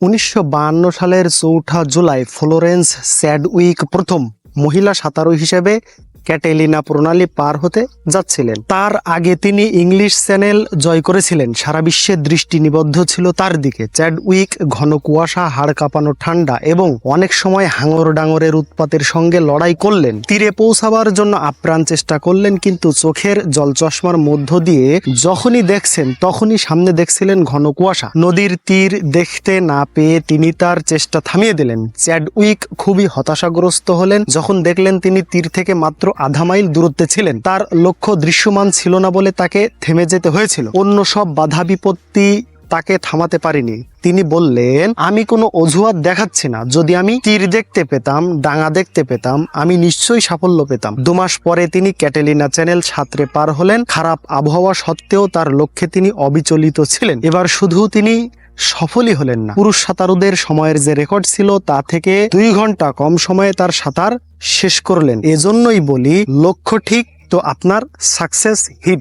উনিশশো সালের চৌঠা জুলাই ফ্লোরেন্স স্যাডউইক প্রথম মহিলা সাঁতারু হিসেবে ক্যাটেলিনা প্রণালী পার হতে যাচ্ছিলেন। তার আগে তিনি ইংলিশ চ্যানেল জয় করেছিলেন। সারা বিশ্বে দৃষ্টি নিবদ্ধ ছিল তার দিকে। চ্যাডউইক, ঘন কুয়াশা, হাড় কাঁপানো ঠান্ডা এবং অনেক সময় হাঙর ডাঙরের উৎপাতের সঙ্গে লড়াই করলেন। তীরে পৌঁছাবার জন্য আপ্রাণ চেষ্টা করলেন, কিন্তু চোখের জল চশমার মধ্য দিয়ে যখনই দেখছেন, তখনই সামনে দেখছিলেন ঘন কুয়াশা। নদীর তীর দেখতে না পেয়ে তিনি তার চেষ্টা থামিয়ে দিলেন। চ্যাডউইক খুবই হতাশাগ্রস্ত হলেন। যখন দেখলেন তিনি তীর থেকে মাত্র আধা মাইল দূরত্বে ছিলেন। তার লক্ষ্য দৃশ্যমান ছিল না বলে তাকে থেমে যেতে হয়েছিল। অন্য সব বাধা বিপত্তি তাকে থামাতে পারিনি। তিনি বললেন, আমি কোনো অজুহাত দেখাচ্ছি না। যদি আমি তীর দেখতে পেতাম, ডাঙা দেখতে পেতাম, আমি নিশ্চয়ই সাফল্য পেতাম। দু মাস পরে তিনি ক্যাটেলিনা চ্যানেল সাঁতরে পার হলেন। খারাপ আবহাওয়া সত্ত্বেও তার লক্ষ্যে তিনি অবিচলিত ছিলেন। এবার শুধু তিনি সফলই হলেন না। পুরুষ সাঁতারুদের সময়ের যে রেকর্ড ছিল তা থেকে দুই ঘণ্টা কম সময়ে তার সাঁতার শেষ করলেন। এজন্যই বলি লক্ষ্য ঠিক তো আপনার সাকসেস হিট